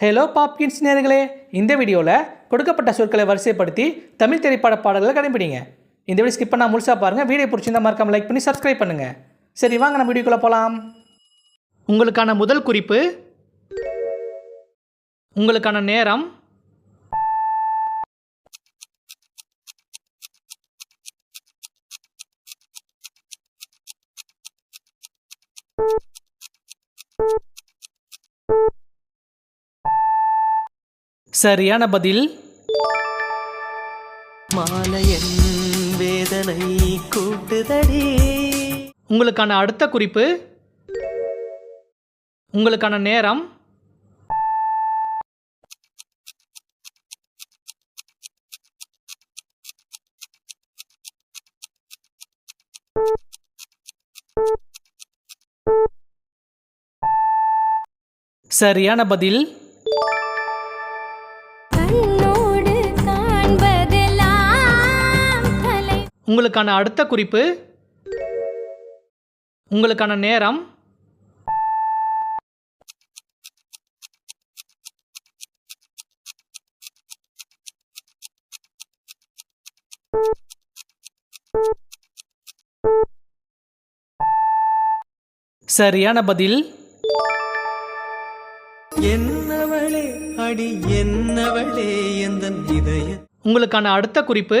Hello Popkins நேர்களே. இந்த வீடியோவில் கொடுக்கப்பட்ட சொற்களை வரிசைப்படுத்தி தமிழ் திரைப்பட பாடல்களை கடைபிடிங்க இந்த வீடியோ ஸ்கிப் பண்ணால் முழுசாக பாருங்கள் வீடியோ பிடிச்சிருந்தா மறக்காமல் லைக் பண்ணி சப்ஸ்கிரைப் பண்ணுங்கள் சரி வாங்க நம்ம வீடியோக்குள்ளே போகலாம் உங்களுக்கான முதல் குறிப்பு உங்களுக்கான நேரம் சரியான பதில். மாலையன் வேதனை கூட்டுதடி. உங்களுக்கான அடுத்த குறிப்பு. உங்களுக்கான நேரம். சரியான பதில். உங்களுக்கான அடுத்த குறிப்பு உங்களுக்கான நேரம். சரியான பதில். என்னவளே அடி என்னவளே எந்த இதய உங்களுக்கான அடுத்த குறிப்பு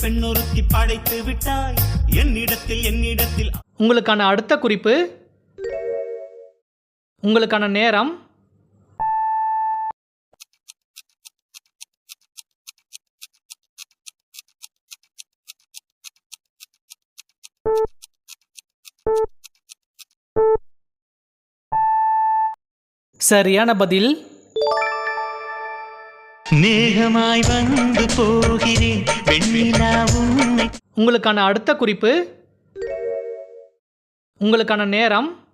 பெண்ணொருத்தி படைத்து விட்டாய். என்னிடத்தில் என்னிடத்தில். உங்களுக்கான அடுத்த குறிப்பு உங்களுக்கான நேரம். சரியான பதில். மேகமாய் வந்து போகிறேன். வெண்ணிலா உன்னை உங்களுக்கான அடுத்த குறிப்பு. உங்களுக்கான நேரம்.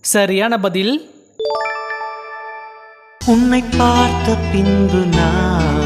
சரியான பதில். உன்னை பார்த்த பின்பு நான் நான்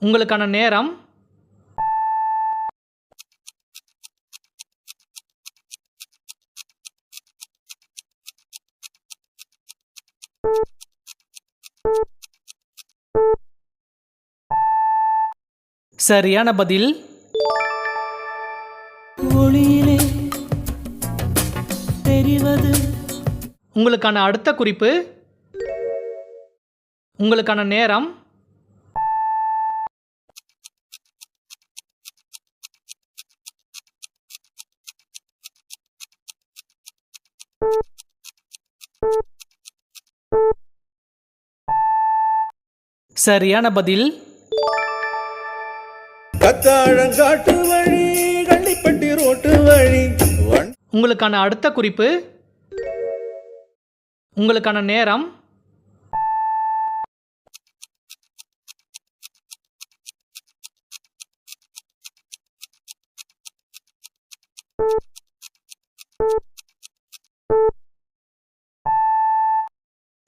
உங்களுக்கான நேரம். சரியான பதில். ஒளியிலே தெரிவது. உங்களுக்கான அடுத்த குறிப்பு. உங்களுக்கான நேரம். சரியான பதில். கத்தாழங்காட்டு வழி கள்ளிப்பட்டி ரோட்டு வழி. உங்களுக்கான அடுத்த குறிப்பு. உங்களுக்கான நேரம்.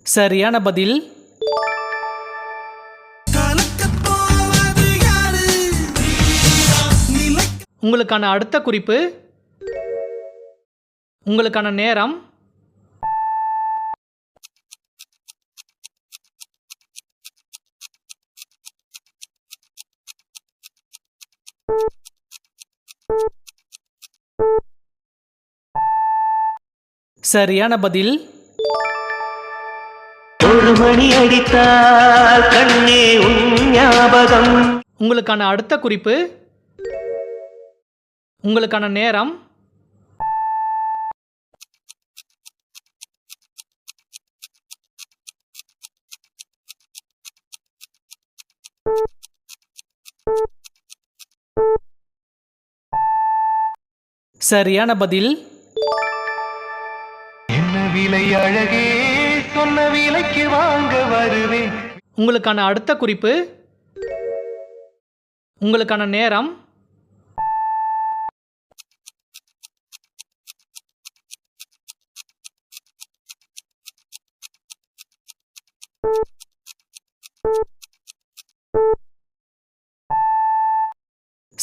சரியான பதில். உங்களுக்கான அடுத்த குறிப்பு உங்களுக்கான நேரம் சரியான பதில். ஒரு மணி அடித்தால் கண்ணே உன் ஞாபகம். உங்களுக்கான அடுத்த குறிப்பு உங்களுக்கான நேரம். சரியான பதில். என்ன விலை அழகே சொன்ன விலைக்கு வாங்க வருவேன். உங்களுக்கான அடுத்த குறிப்பு. உங்களுக்கான நேரம்.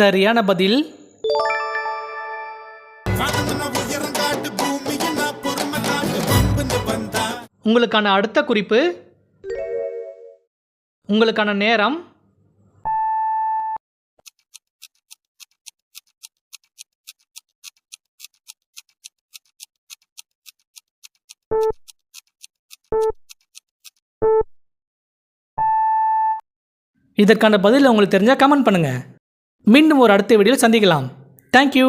சரியான பதில். உங்களுக்கான அடுத்த குறிப்பு. உங்களுக்கான நேரம். இதற்கான பதில் உங்களுக்கு தெரிஞ்சால் கமெண்ட் பண்ணுங்கள் மீண்டும் ஒரு அடுத்த வீடியோவில் சந்திக்கலாம். தேங்க்யூ